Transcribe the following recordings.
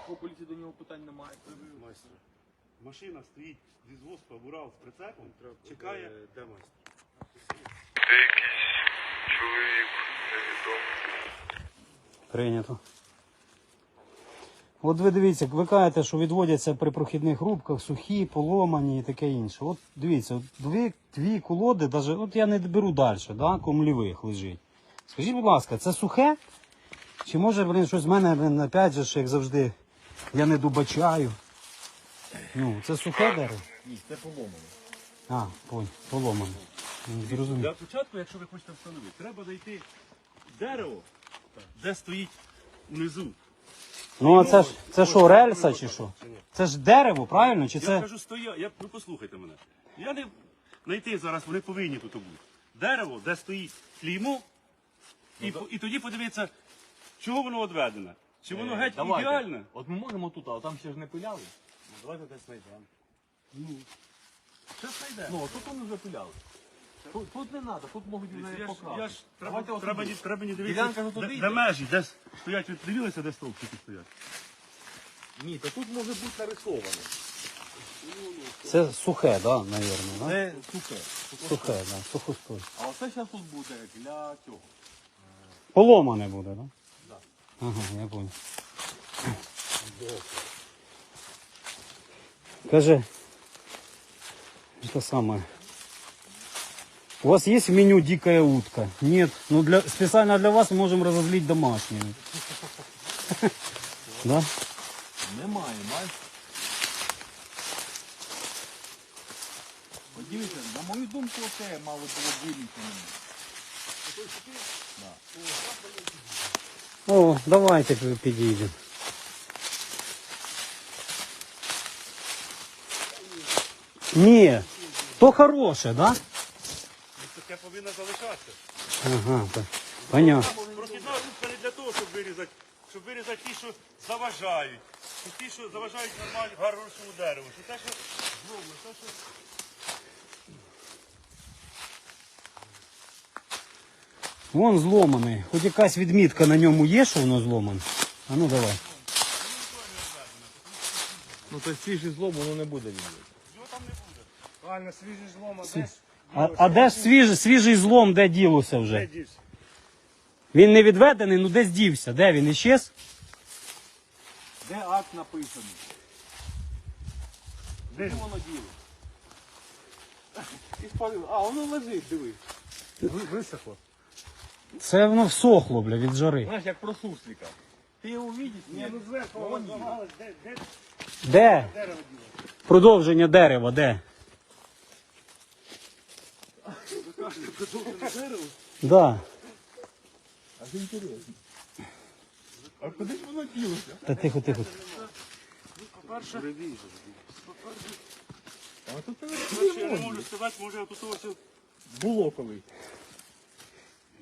Якщо поліції до нього питань немає, Майстер. Машина стоїть зі звозку, бурав з прицепом, чекає. Де майстер? Якийсь чоловік невідомий. Прийнято. От ви дивіться, ви кажете, що відводяться при прохідних рубках сухі, поломані і таке інше. От дивіться, от дві, дві колоди, даже, от я не беру далі, да, комлівих лежить. Скажіть, будь ласка, це сухе? Чи може, блин, щось в мене, блин, опять же, як завжди, я не добачаю. Ну, це сухе дерево? ні, це поломано. А, понь, поломане. Ну, Зрозумів. Для початку, якщо ви хочете встановити, треба знайти дерево, де стоїть внизу. Ну, а це ж це що, рельса чи що? Це ж дерево, правильно? Чи Я це. кажу, стоя, я, ну послухайте мене. Я не знайти зараз, вони повинні тут бути. Дерево, де стоїть клеймо, і, по- і тоді подивитися, чого воно відведене. Чи воно геть Е, Давайте. ідеальне? От ми можемо тут, а там ще ж не пиляли. Давайте десь знайдемо. Що знайдемо? Ну, тут вони вже пиляли. Тут, тут не треба, тут можуть вже Я ж, покрасти. я ж, треба, Давайте треба, треба не дивитися, Ділянка ж де, туди де йде. межі, де с- стоять, ви дивилися, де стовпчики стоять. Ні, то тут може бути нарисовано. Це сухе, да, навірно, да? Це сухе. Сухе, да, сухостой. А оце зараз тут буде для цього. Поломане буде, да? Ага, я понял. Каже, это самое. У вас есть в меню дикая утка? Нет. Ну для, специально для вас мы можем разозлить домашнюю. Да? Немає, майже. От дивіться, на мою думку, оце мало було вилічено. О, давайте підійдемо. Ні, то хороше, да? Таке повинно залишатися. Ага, так. Понятно. Прохідна рубка не для того, щоб вирізати, щоб вирізати ті, що заважають. Ті, що заважають нормально гарному дереву. Що те, що зроблено, те, що Вон зломаний. Хоч якась відмітка на ньому є, що воно зломане. А ну давай. Ну то свіжий злом воно не буде відбити. Правильно, свіжий злом, а десь А, а де ж свіжий, свіжий злом, де ділося вже? де дівся? Він не відведений, ну десь дівся. Де він іщез? Де акт написаний? Де? Де воно діло? І. А, воно лежить, диви. Висохло. Це воно всохло, бля, від жари. Знаєш, як про суслика. Ти його бачиш? Ні, ну зверху Вон воно зламалось, де, де Де? дерево діло? Продовження дерева, де? Да. А це інтересно. А куди ж воно ділося? Та тихо, тихо. А тут я не можу сказати, може тут ось було коли.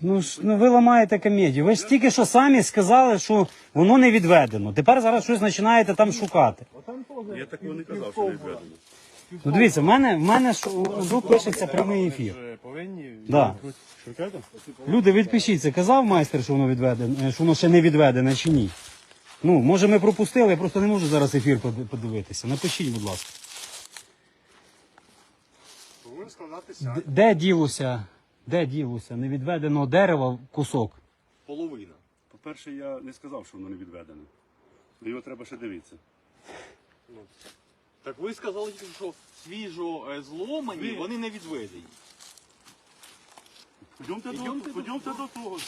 Ну ж ну ви ламаєте комедію. Ви ж тільки що самі сказали, що воно не відведено. Тепер зараз щось починаєте там шукати. Я такого не казав, що не відведено. Ну дивіться, в мене, в мене ж тут пишеться прямий ефір. Повинні Да. шукати? Люди, відпишіться, казав майстер, що воно відведене, що воно ще не відведене чи ні. Ну, може ми пропустили, я просто не можу зараз ефір поди- подивитися. Напишіть, будь ласка. Повинен складатися Д- Де ділося, де ділося невідведеного дерева кусок? Половина. По-перше, я не сказав, що воно не відведене. До його треба ще дивитися. Так ви сказали, що свіжо е, зломані, Ви- вони не відведені. Пойдемте, Ідемте до, пойдемте до того.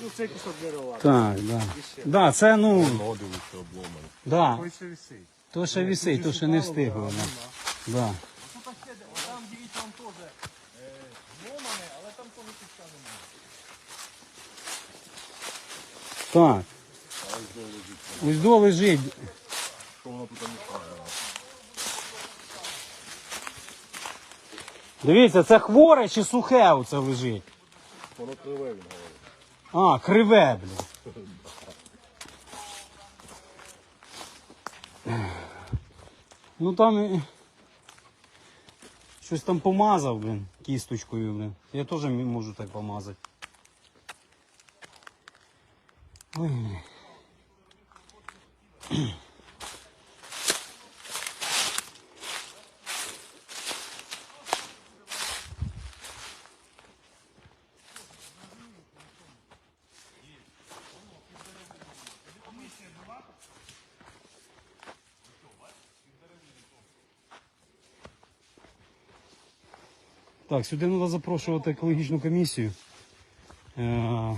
Ну, цей кусок дерева. Так, да. Да, це ну. Обломані. Да. Ой, ще висить. То ще висить, то ще не встигло. Да. Да. Тут ще, там, дивіться, там теж зломане, але там теж куска немає. Так. Ось до лежить. Що воно тут мішає? Дивіться, це хворе чи сухе оце лежить? Воно криве, він говорить. А, криве, блін. Ну там і- Щось там помазав, блин, кісточкою, блин. Я теж можу так помазати. Ой. Так, сюди треба запрошувати екологічну комісію. Е,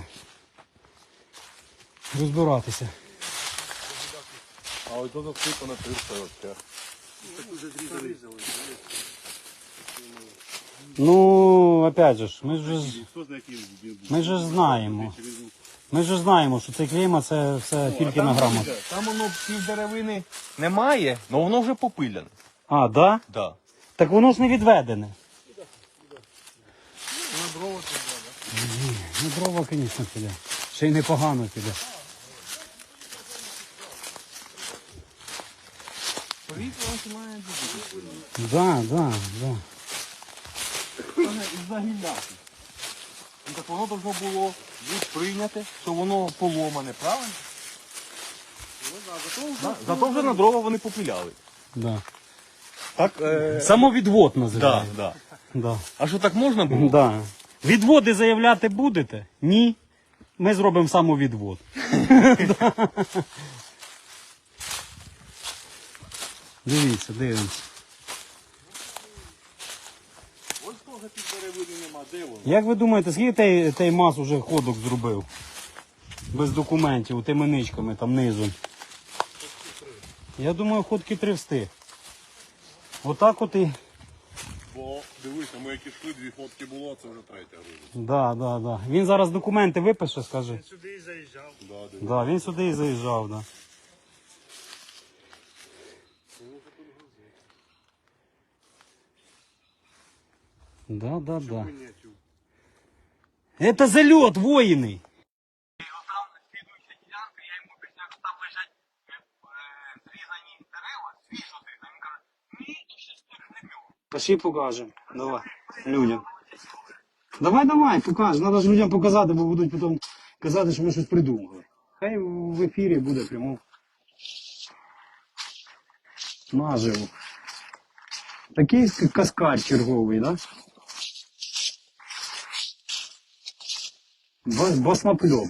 розбиратися. А ось тут всипано триста вообще. Ну, опять же ж, ми ж ж- Хто знає, який він був? ми ж знаємо. Ми ж знаємо, що цей клейма це все тільки на грамот. Там воно пів деревини немає, але воно вже попиляне. А, да? Да. Так воно ж не відведене. Дрова це Ну, дрова, звісно, піде. Ще й непогано піде. Повітря починає бути. Да, да, да. Із-за гілляки. Ну, так воно должно було бути прийняте, що воно поломане, правильно? Да, Зато вже на дрова вони попиляли. да. Так, е... Самовідвод да, називається. да. Да. А що так можна було? Да. Відводи заявляти будете? Ні. Ми зробимо самовідвод. Дивіться, дивимося. Ось того під деревини нема, де воно? Як ви думаєте, скільки той, той мас уже ходок зробив? Без документів, тими ничками там низом. Я думаю, ходки три встиг. Отак от і. Бо дивися, ми як ішли, дві фотки було, це вже третя грудня. Да, да, да. Він зараз документи випише, скаже. Сюди і заїжджав. Да, диви. Да, він сюди і заїжджав, да. Да, да, да. Понятів. Это залет воїни. Пошли покажемо. Давай. Людям. Давай, давай, покаж. Надо ж людям показати, бо будуть потім казати, що ми щось придумали. Хай в ефірі буде прямо. Наживо. Такий к- каскад черговий, да? Бас- Басмапльов.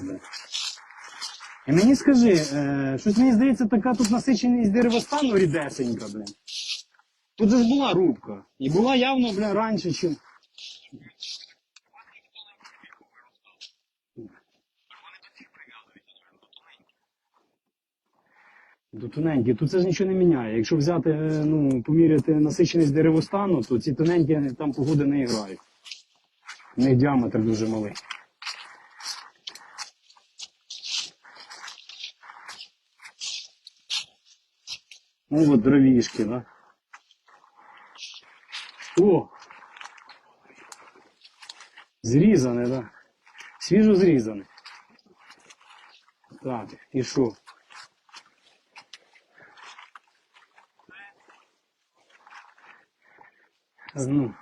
І мені скажи, е, щось мені здається, така тут насиченість деревостану рідесенька, блин. Тут же була рубка. І була явно, бля, раніше, чим. До тоненькі, тут це ж нічого не міняє. Якщо взяти, е, ну, поміряти насиченість деревостану, то ці тоненькі там погоди не грають. У них діаметр дуже малий. Ну от дровішки, да? О! Зрізане, да? Свіжо зрізане. Так, і що? Ну.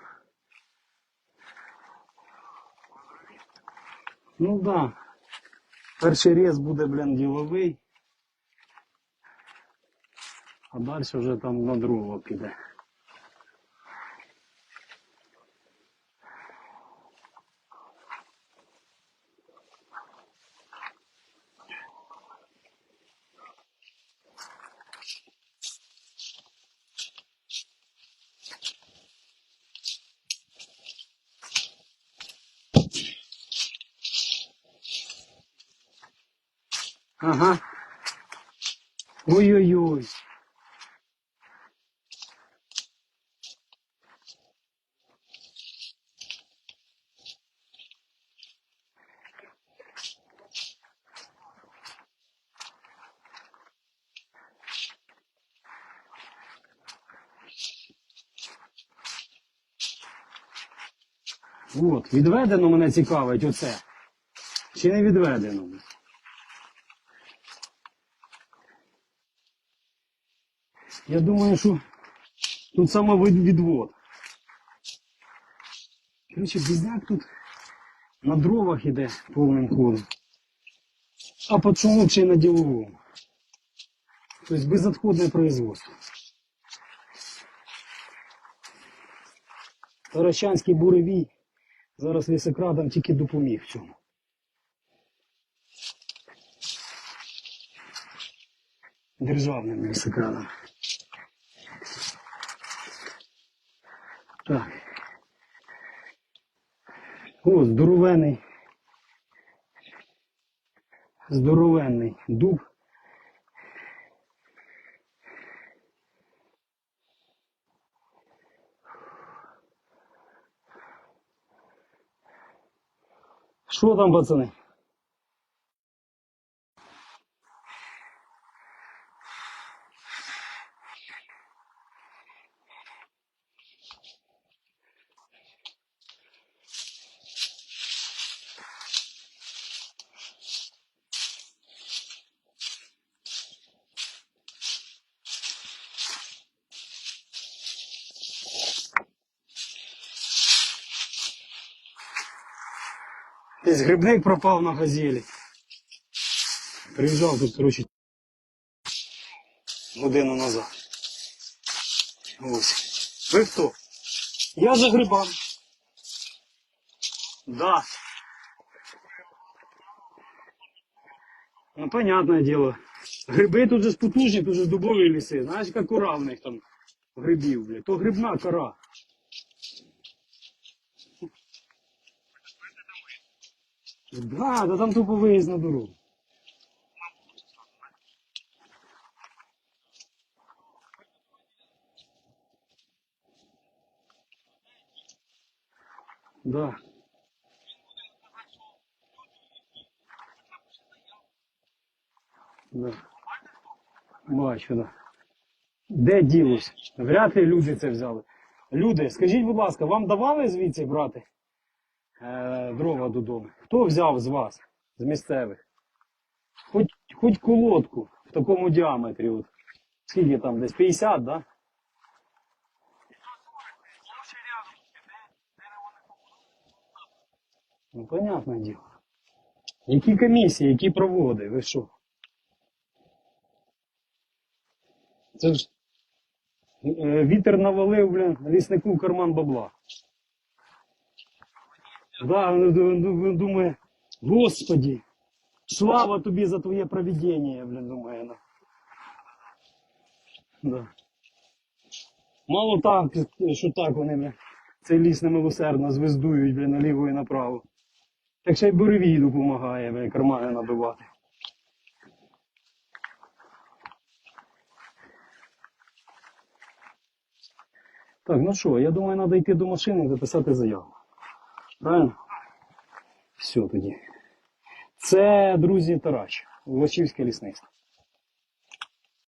Ну да. Перший рез буде, блін, діловий. А далі вже там на дрова піде. Ага. Ой-ой-ой. От, відведено мене цікавить оце. Чи не відведено? Я думаю, що тут саме від- відвод. Короче, бізняк тут на дровах іде повним ходом. а почему ще й на діловому. Тобто безотходне производство. Таращанський буревій зараз лісокрадам тільки допоміг в цьому. Державним лісокрадам. Так. О, здоровений. Здоровенний дуб. Що там, пацани? Десь грибник пропав на газелі. Приїжджав тут, коротше, годину назад. Ось. Ви хто? Я за грибами. Да. Ну, понятное дело. Гриби тут же ж потужні, тут же дубові ліси. Знаєш, як кора в них там грибів, блядь. То грибна кора. Да, да там тупо виїзд на дорогу. Да. Да. Бачу, да. Де ділось? Вряд ли люди це взяли. Люди, скажіть, будь ласка, вам давали звідси брати е, дрова додому? Хто взяв з вас, з місцевих? Хоч, хоч колодку в такому діаметрі. От. Скільки там, десь 50, да? Ну, понятне діло. Які комісії, які проводи, ви що? Це ж е, вітер навалив, блін, ліснику в карман бабла. Да, ну, ду- ду- думає, Господі, слава тобі за твоє провідіння, блін, думає. Ну. Да. Мало так, що так вони, блін, цей ліс немилосердно звездують, блін, наліво і направо. Так ще й буревій допомагає, блін, кармани набивати. Так, ну що, я думаю, треба йти до машини і записати заяву. Правильно? Все тоді. Це, друзі, Тарач, Лочівське лісництво.